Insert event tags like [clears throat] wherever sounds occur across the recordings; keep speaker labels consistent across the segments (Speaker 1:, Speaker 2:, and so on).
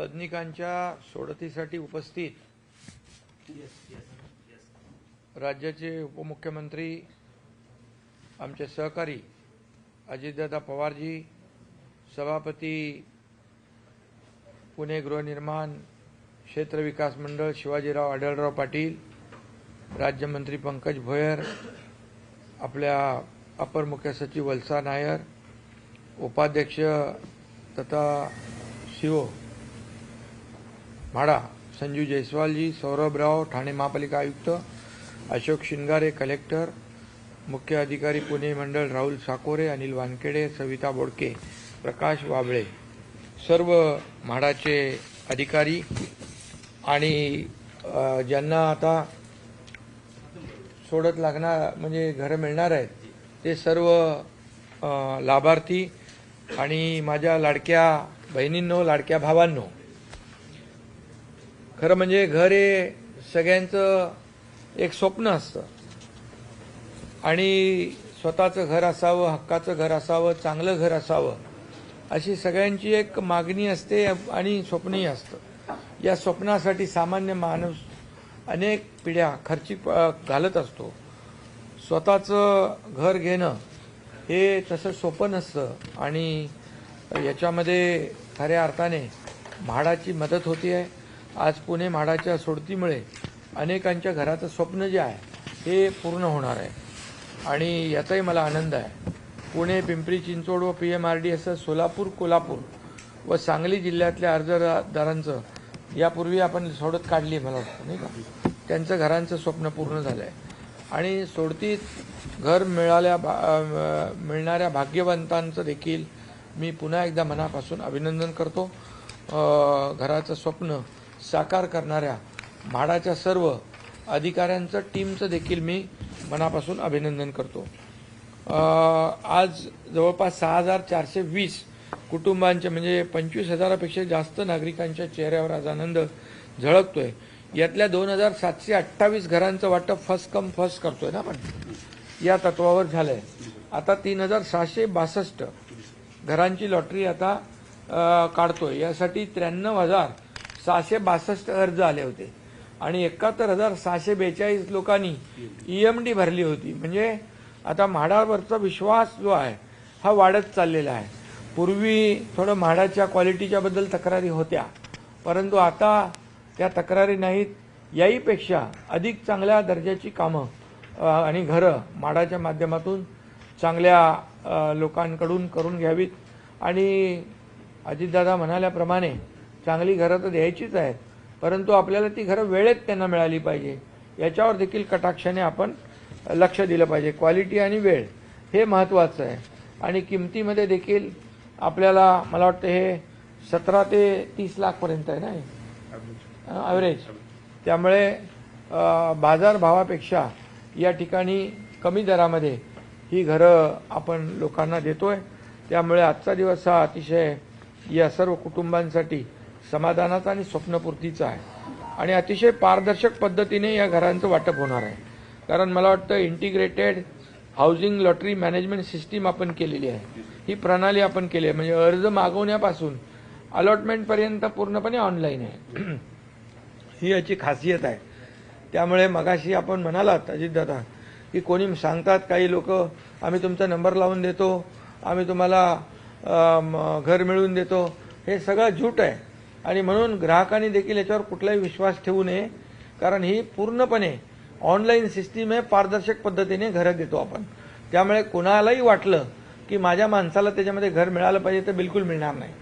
Speaker 1: सदनिकांच्या सोडतीसाठी उपस्थित राज्याचे उपमुख्यमंत्री आमचे सहकारी अजितदादा पवारजी सभापती पुणे गृहनिर्माण क्षेत्र विकास मंडळ शिवाजीराव आढळराव पाटील राज्यमंत्री पंकज भोयर आपल्या अपर मुख्य सचिव वत्सा नायर उपाध्यक्ष तथा शिव म्हाडा संजू जयस्वालजी सौरभराव ठाणे महापालिका आयुक्त अशोक शिंगारे कलेक्टर मुख्य अधिकारी पुणे मंडळ राहुल साकोरे अनिल वानखेडे सविता बोडके प्रकाश वाबळे. सर्व म्हाडाचे अधिकारी आणि ज्यांना आता सोडत लागणार म्हणजे घरं मिळणार आहेत ते सर्व लाभार्थी आणि माझ्या लाडक्या बहिणींनो लाडक्या भावांनो खरं म्हणजे घर हे सगळ्यांचं एक स्वप्न असतं. आणि स्वतःचं घर असावं हक्काचं घर असावं चांगलं घर असावं अशी सगळ्यांची एक मागणी असते आणि स्वप्नही असतं. या स्वप्नासाठी सामान्य माणूस अनेक पिढ्या खर्ची घालत असतो. स्वतःचं घर घेणं हे तसं सोपं नसतं आणि याच्यामध्ये खऱ्या अर्थाने म्हाडाची मदत होती आहे आज पुणे म्हाडाच्या सोडतीमुळे अनेकांच्या घराचं स्वप्न जे आहे हे पूर्ण होणार आहे. आणि याचाही मला आनंद आहे. पुणे पिंपरी चिंचवड व पी एम आर डी असं सोलापूर कोल्हापूर व सांगली जिल्ह्यातल्या अर्जदारांचं यापूर्वी आपण सोडत काढली मला वाटतं नाही का? त्यांचं घरांचं स्वप्न पूर्ण झालं आहे. आणि सोडतीत घर मिळाल्या भा- मिळणाऱ्या भाग्यवंतांचं देखील मी पुन्हा एकदा मनापासून अभिनंदन करतो. घराचं स्वप्न साकार करणाऱ्या म्हाडाच्या सर्व अधिकाऱ्यांचं टीमचं देखील मी मनापासून अभिनंदन करतो. आज जवळपास सहा हजार चारशे वीस कुटुंबांचे म्हणजे पंचवीस हजारापेक्षा जास्त नागरिकांच्या चेहऱ्यावर आज आनंद झळकतोय. यातल्या दोन हजार सातशे अठ्ठावीस घरांचं वाटप फर्स्ट कम फर्स्ट करतोय ना आपण? या तत्वावर झालंय. आता तीन हजार सहाशे बासष्ट घरांची लॉटरी आता काढतोय. यासाठी त्र्याण्णव हजार सहाशे बासष्ट अर्ज आले होते. आणि एकाहत्तर हजार सहाशे बेचाळीस लोकांनी ईएमडी भरली होती. म्हणजे आता म्हाडावरचा विश्वास जो आहे हा वाढत चाललेला आहे. पूर्वी थोडं म्हाडाच्या क्वालिटीच्या बद्दल तक्रारी होत्या. परंतु आता त्या तक्रारी नाहीत. याहीपेक्षा अधिक चांगल्या दर्जाची कामं आणि घरं म्हाडाच्या माध्यमातून चांगल्या लोकांकडून करून घ्यावीत. आणि अजितदादा म्हणाल्याप्रमाणे चांगली घरं तर द्यायचीच आहेत. परंतु आपल्याला ती घरं वेळेत त्यांना मिळाली पाहिजे. याच्यावर देखील कटाक्षाने आपण लक्ष दिलं पाहिजे. क्वालिटी आणि वेळ हे महत्त्वाचं आहे. आणि किमतीमध्ये देखील आपल्याला मला वाटतं हे सतरा ते तीस लाखपर्यंत आहे ना ॲव्हरेज त्यामुळे बाजारभावापेक्षा या ठिकाणी कमी दरामध्ये ही घरं आपण लोकांना देतोय. त्यामुळे आजचा दिवस हा अतिशय या सर्व कुटुंबांसाठी समाधानाचा आणि स्वप्नपूर्तीचा आहे. आणि अतिशय पारदर्शक पद्धतीने या घरांचं वाटप होणार आहे. कारण मला वाटतं integrated housing lottery management system आपण केलेली आहे. ही प्रणाली आपण केली आहे. म्हणजे अर्ज मागवण्यापासून अलॉटमेंटपर्यंत पूर्णपणे ऑनलाईन आहे. ही याची खासियत आहे. त्यामुळे मगाशी आपण म्हणालात अजितदादा की कोणी सांगतात काही लोक आम्ही तुमचा नंबर लावून देतो आम्ही तुम्हाला घर मिळवून देतो. हे सगळं झूट आहे. आणि म्हणून ग्राहकांनी देखील याच्यावर कुठलाही विश्वास ठेवू नये कारण ही पूर्णपणे ऑनलाईन सिस्टीम आहे पारदर्शक पद्धतीने घरं देतो आपण. त्यामुळे कुणालाही वाटलं की माझ्या माणसाला त्याच्यामध्ये घर मिळालं पाहिजे तर बिलकुल मिळणार नाही.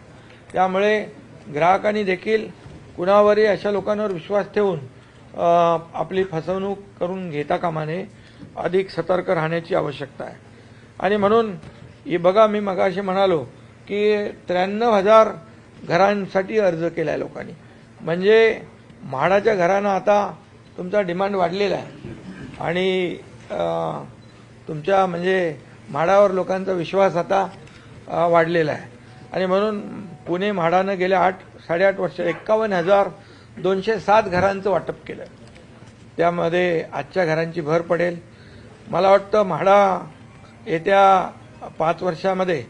Speaker 1: त्यामुळे ग्राहकांनी देखील कुणावरही अशा लोकांवर विश्वास ठेवून आपली फसवणूक करून घेता कामा नये अधिक सतर्क राहण्याची आवश्यकता आहे. आणि म्हणून हे बघा मी मगाशी म्हणालो की त्र्याण्णव हजार घरांसाठी अर्ज केला आहे लोकांनी. म्हणजे म्हाडाच्या घरानं आता तुमचा डिमांड वाढलेला आहे. आणि तुमच्या म्हणजे म्हाडावर लोकांचा विश्वास आता वाढलेला आहे. आणि म्हणून पुणे म्हाडानं गेल्या आठ साडेआठ वर्ष एक्कावन्न हजार दोनशे सात घरांचं वाटप केलं त्यामध्ये आजच्या घरांची भर पडेल. मला वाटतं म्हाडा येत्या पाच वर्षामध्ये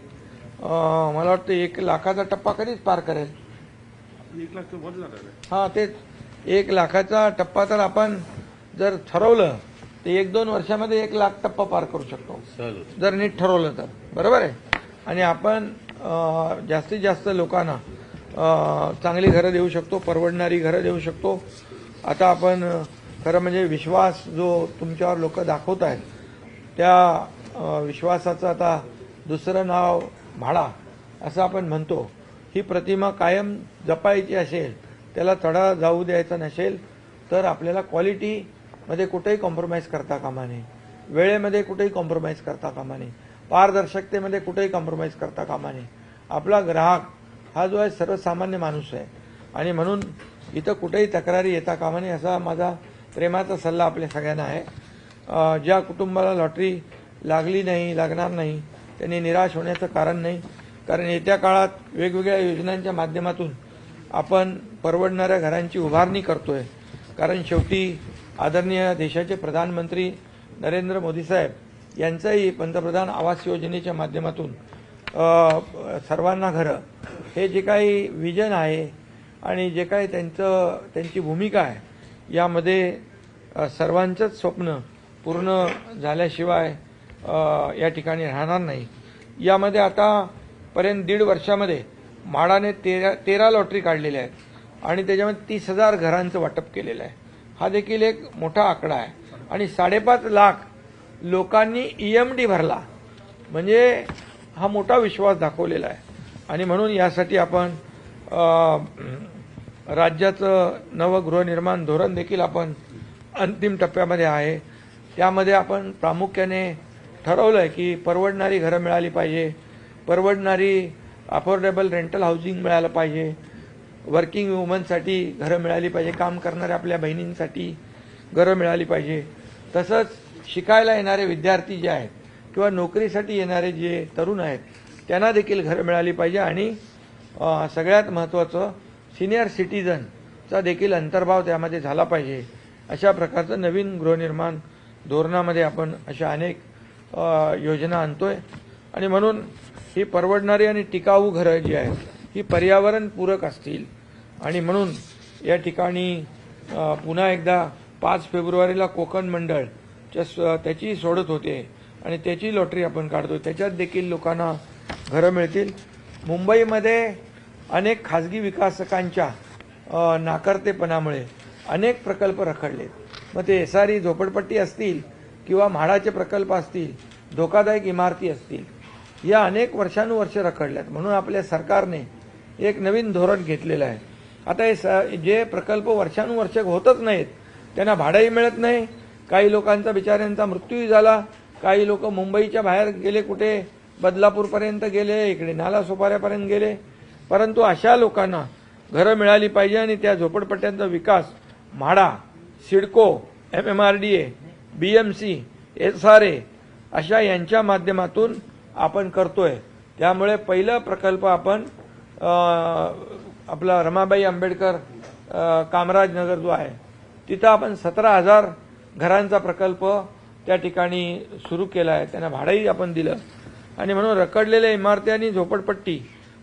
Speaker 1: मला वाटतं एक लाखाचा टप्पा कधीच पार करेल.
Speaker 2: एक लाख वर जाणार आहे.
Speaker 1: हा तेच. एक लाखाचा टप्पा तर आपण जर ठरवलं तर एक दोन वर्षामध्ये एक लाख टप्पा पार करू शकतो. जर नीट ठरवलं तर. बरोबर आहे? आणि आपण अं, जास्तीत जास्त लोकांना अं, चांगली घरं देऊ शकतो परवडणारी घरं देऊ शकतो. आता आपण खरं म्हणजे विश्वास जो तुमच्यावर लोक दाखवत आहेत त्या विश्वासाचं आता दुसरं नाव म्हाळा असं आपण म्हणतो. ही प्रतिमा कायम जपायची असेल त्याला तडा जाऊ द्यायचा नसेल तर आपल्याला क्वालिटीमध्ये कुठेही कॉम्प्रोमाइज करता कामा नये. वेळेमध्ये कुठेही कॉम्प्रोमाइज करता कामा नये. पारदर्शकतेमध्ये कुठेही कॉम्प्रोमाइज करता कामा नये. आपला ग्राहक हा जो आहे सर्वसामान्य माणूस आहे. आणि म्हणून इथं कुठेही तक्रारी येता कामा नये असा माझा प्रेमाचा सल्ला आपल्या सगळ्यांना आहे. ज्या कुटुंबाला लॉटरी लागली नाही लागणार नाही त्यांनी निराश होण्याचं कारण नाही. कारण येत्या काळात वेगवेगळ्या योजनांच्या माध्यमातून आपण परवडणाऱ्या घरांची उभारणी करतोय. कारण शेवटी आदरणीय देशाचे प्रधानमंत्री नरेंद्र मोदी साहेब यांचंही पंतप्रधान आवास योजनेच्या माध्यमातून सर्वांना घरं. हे जे काही विजन आहे आणि जे काही त्यांचं त्यांची भूमिका आहे यामध्ये सर्वांचंच स्वप्न पूर्ण झाल्याशिवाय या ठिकाणी राहणार नाही. यामध्ये आतापर्यंत दीड वर्षामध्ये म्हाडाने तेरा तेरा लॉटरी काढलेल्या आहेत. आणि त्याच्यामध्ये तीस हजार घरांचं वाटप केलेलं आहे. हा देखील एक मोठा आकडा आहे. आणि साडेपाच लाख लोकांनी ई एम डी भरला. म्हणजे हा मोठा विश्वास दाखवलेला आहे. आणि म्हणून यासाठी आपण राज्याचं नवं गृहनिर्माण धोरण देखील आपण अंतिम टप्प्यामध्ये आहे. त्यामध्ये आपण प्रामुख्याने ठरवलं आहे की परवडणारी घरं मिळाली पाहिजे परवडणारी अफोर्डेबल रेंटल हाऊसिंग मिळालं पाहिजे वर्किंग वुमनसाठी घरं मिळाली पाहिजे काम करणाऱ्या आपल्या बहिणींसाठी घरं मिळाली पाहिजे. तसंच शिकायला येणारे विद्यार्थी जे आहेत किंवा नोकरीसाठी येणारे जे तरुण आहेत त्यांना देखील घरं मिळाली पाहिजे आणि सगळ्यात महत्त्वाचं सिनियर सिटीजनचा देखील अंतर्भाव त्यामध्ये झाला पाहिजे. अशा प्रकारचं नवीन गृहनिर्माण धोरणामध्ये आपण अशा अनेक योजना आणतोय. आणि म्हणून ही परवडणारी आणि टिकाऊ घरं जी आहेत ही पर्यावरणपूरक असतील. आणि म्हणून या ठिकाणी पुन्हा एकदा पाच फेब्रुवारीला कोकण मंडळ स- त्याची सोडत होते. आणि त्याची लॉटरी आपण काढतो त्याच्यात देखील लोकांना घरं मिळतील. मुंबईमध्ये अनेक खाजगी विकासकांच्या नाकारतेपणामुळे नाकर्तेपणामुळे अनेक प्रकल्प रखडले मग ते एसआरई झोपडपट्टी असतील किंवा म्हाडाचे प्रकल्प असतील धोकादायक इमारती असतील या अनेक वर्षानुवर्ष रखडल्यात. म्हणून आपल्या सरकारने एक नवीन धोरण घेतलेलं आहे. आता हे स- जे प्रकल्प वर्षानुवर्ष होतच नाहीत त्यांना भाडंही मिळत नाही. काही लोकांचा बिचाऱ्यांचा मृत्यूही झाला. काही लोक मुंबईच्या बाहेर गेले कुठे? बदलापूरपर्यंत गेले इकडे नालासोपाऱ्यापर्यंत गेले. परंतु अशा लोकांना घरं मिळाली पाहिजे आणि त्या झोपडपट्ट्यांचा विकास MHADA CIDCO M M R D A B M C S R A अशा यांच्या माध्यमातून आपण करतोय. त्यामुळे पहिला प्रकल्प आपण आपला रमाबाई आंबेडकर कामराजनगर कामराज नगर जो आहे तिथं आपण सतरा हजार घरांचा प्रकल्प त्या ठिकाणी सुरू केला आहे. त्यांना भाडंही आपण दिलं. आणि म्हणून रखडलेल्या इमारती आणि झोपडपट्टी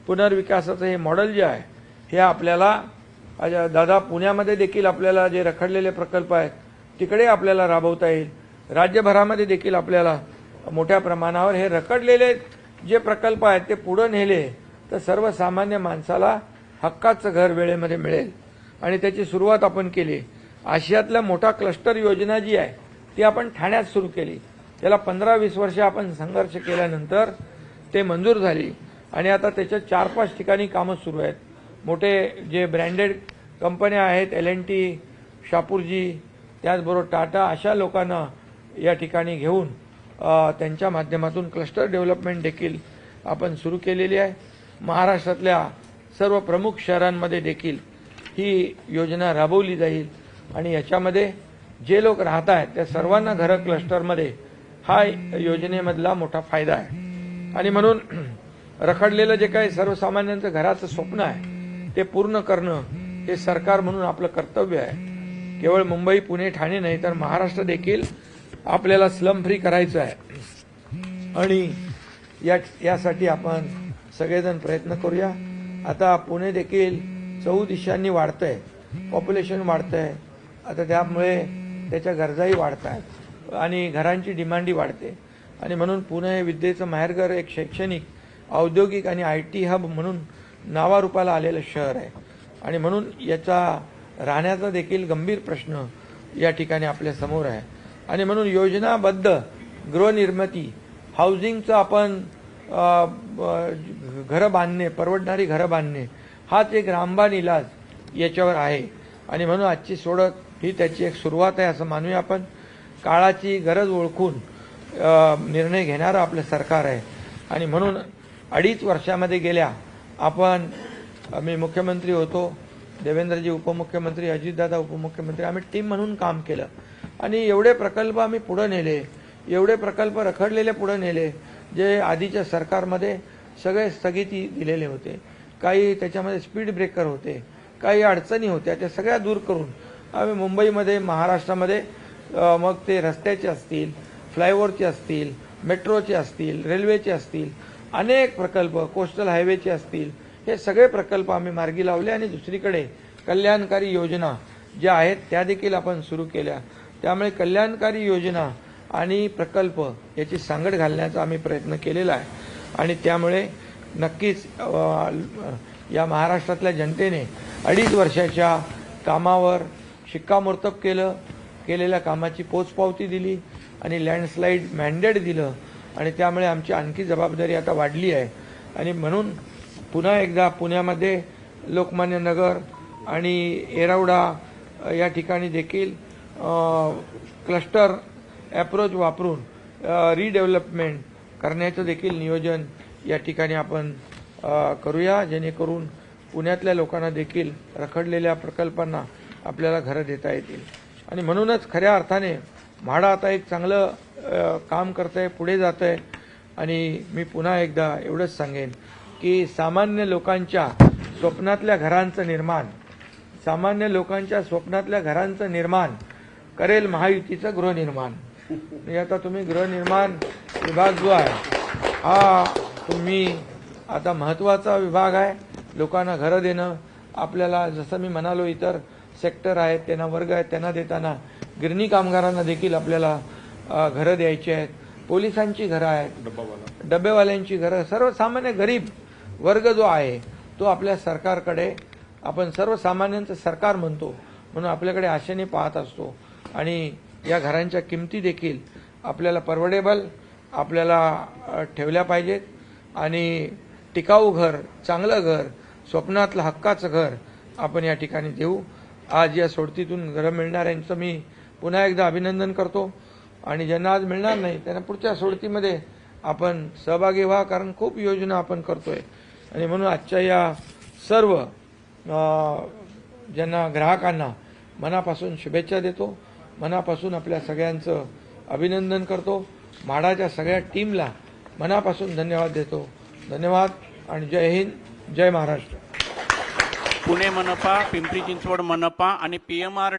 Speaker 1: पुनर्विकासाचं हे मॉडेल जे आहे हे आपल्याला दादा पुण्यामध्ये देखील आपल्याला जे रखडलेले प्रकल्प आहेत तिकडे आपल्याला राबवता येईल. राज्यभरामध्ये देखील आपल्याला मोठ्या प्रमाणावर हे रखडलेले जे प्रकल्प आहेत ते पुढं नेले तर सर्वसामान्य माणसाला हक्काचं घर वेळेमध्ये मिळेल. आणि त्याची सुरुवात आपण केली. आशियातल्या मोठा क्लस्टर योजना जी आहे ती आपण ठाण्यात सुरू केली. त्याला पंधरा वीस वर्ष आपण संघर्ष केल्यानंतर ते मंजूर झाली. आणि आता त्याच्या चार पाच ठिकाणी कामं सुरू आहेत. मोठे जे ब्रँडेड कंपन्या आहेत एल एन टी शापूरजी त्याचबरोबर टाटा अशा लोकांना या ठिकाणी घेऊन त्यांच्या माध्यमातून क्लस्टर डेव्हलपमेंट देखील आपण सुरू केलेली आहे. महाराष्ट्रातल्या सर्व प्रमुख शहरांमध्ये देखील ही योजना राबवली जाईल. आणि याच्यामध्ये जे लोक राहत आहेत त्या सर्वांना घरं क्लस्टरमध्ये हा योजनेमधला मोठा फायदा आहे. आणि म्हणून [clears throat] रखडलेलं जे काही सर्वसामान्यांचं घराचं स्वप्न आहे ते पूर्ण करणं हे सरकार म्हणून आपलं कर्तव्य आहे. केवळ मुंबई पुणे ठाणे नाही तर महाराष्ट्र देखील आपल्याला स्लम फ्री करायचं आहे. आणि या यासाठी आपण सगळेजण प्रयत्न करूया. आता पुणे देखील चौ दिशांनी वाढतंय. पॉप्युलेशन वाढतंय. आता त्यामुळे त्याच्या गरजाही वाढत आहेत आणि घरांची डिमांडही वाढते. आणि म्हणून पुणे हे विद्येचं माहेरघर एक शैक्षणिक औद्योगिक आणि आय टी हब म्हणून नावारूपाला आलेलं शहर आहे. आणि म्हणून याचा राहण्याचा देखील गंभीर प्रश्न या ठिकाणी आपल्यासमोर आहे. आणि म्हणून योजनाबद्ध गृहनिर्मिती हाऊसिंगचं आपण घरं बांधणे परवडणारी घरं बांधणे हाच एक रामबाण इलाज याच्यावर आहे. आणि म्हणून आजची सोडत ही त्याची एक सुरुवात आहे असं मानूया आपण. काळाची गरज ओळखून निर्णय घेणारं आपलं सरकार आहे. आणि म्हणून अडीच वर्षामध्ये गेल्या आपण मी मुख्यमंत्री होतो देवेंद्रजी उपमुख्यमंत्री अजितदादा उपमुख्यमंत्री आम्ही टीम म्हणून काम केलं. आणि एवढे प्रकल्प आम्ही पुढं नेले एवढे प्रकल्प रखडलेले पुढं नेले जे आधीच्या सरकारमध्ये सगळे स्थगिती दिलेले होते. काही त्याच्यामध्ये स्पीड ब्रेकर होते काही अडचणी होत्या त्या सगळ्या दूर करून आम्ही मुंबईमध्ये महाराष्ट्रामध्ये मग ते रस्त्याचे असतील फ्लायओव्हरचे असतील मेट्रोचे असतील रेल्वेचे असतील अनेक प्रकल्प कोस्टल हायवेचे असतील हे सगळे प्रकल्प आम्ही मार्गी लावले आणि दुसरीकडे कल्याणकारी योजना ज्या आहेत त्या देखील आपण सुरू केल्या. त्यामुळे कल्याणकारी योजना आणि प्रकल्प याची सांगड घालण्याचा आम्ही प्रयत्न केलेला आहे. आणि त्यामुळे नक्कीच या महाराष्ट्रातल्या जनतेने अडीच वर्षाच्या कामावर शिक्कामोर्तब केलं केलेल्या कामाची पोचपावती दिली आणि लँडस्लाईड मॅन्डेट दिलं. आणि त्यामुळे आमची आणखी जबाबदारी आता वाढली आहे. आणि म्हणून पुन्हा एकदा पुण्यामध्ये लोकमान्य नगर आणि एरावडा या ठिकाणी देखील क्लस्टर ॲप्रोच वापरून रिडेव्हलपमेंट करण्याचं देखील नियोजन या ठिकाणी आपण करूया. जेणेकरून पुण्यातल्या लोकांना देखील रखडलेल्या प्रकल्पांना आपल्याला घरं देता येतील. आणि म्हणूनच खऱ्या अर्थाने म्हाडा आता एक चांगलं काम करतं आहे पुढे जात आहे आणि मी पुन्हा एकदा एवढंच सांगेन. की सामान्य लोकांच्या स्वप्नातल्या घरांचं निर्माण सामान्य लोकांच्या स्वप्नातल्या घरांचं निर्माण करेल महायुतीचं गृहनिर्माण. आणि आता तुम्ही गृहनिर्माण विभाग जो आहे हा तुम्ही आता महत्त्वाचा विभाग आहे. लोकांना घरं देणं आपल्याला जसं मी म्हणालो इतर सेक्टर आहेत त्यांना वर्ग आहेत त्यांना देताना गिरणी कामगारांना देखील आपल्याला घरं द्यायची आहेत. पोलिसांची घरं आहेत. डबेवाल्यांची घरं सर्वसामान्य गरीब वर्ग जो आहे तो आपल्या सरकारकडे आपण सर्वसामान्यांचं सरकार म्हणतो म्हणून आपल्याकडे आशेने पाहत असतो. आणि या घरांच्या किमती देखील आपल्याला परवडेबल आपल्याला ठेवल्या पाहिजेत. आणि टिकाऊ घर चांगलं घर स्वप्नातलं हक्काचं घर आपण या ठिकाणी देऊ. आज या सोडतीतून घरं मिळणाऱ्यांचं मी पुन्हा एकदा अभिनंदन करतो. आणि ज्यांना आज मिळणार नाही त्यांना पुढच्या सोडतीमध्ये आपण सहभागी व्हा कारण खूप योजना आपण करतोय. आणि म्हणून आजच्या या सर्व ज्यांना ग्राहकांना मनापासून शुभेच्छा देतो मनापासून आपल्या सगळ्यांचं अभिनंदन करतो म्हाडाच्या सगळ्या टीमला मनापासून धन्यवाद देतो. धन्यवाद आणि जय हिंद जय महाराष्ट्र.
Speaker 2: पुणे मनपा पिंपरी चिंचवड मनपा आणि पी एम आर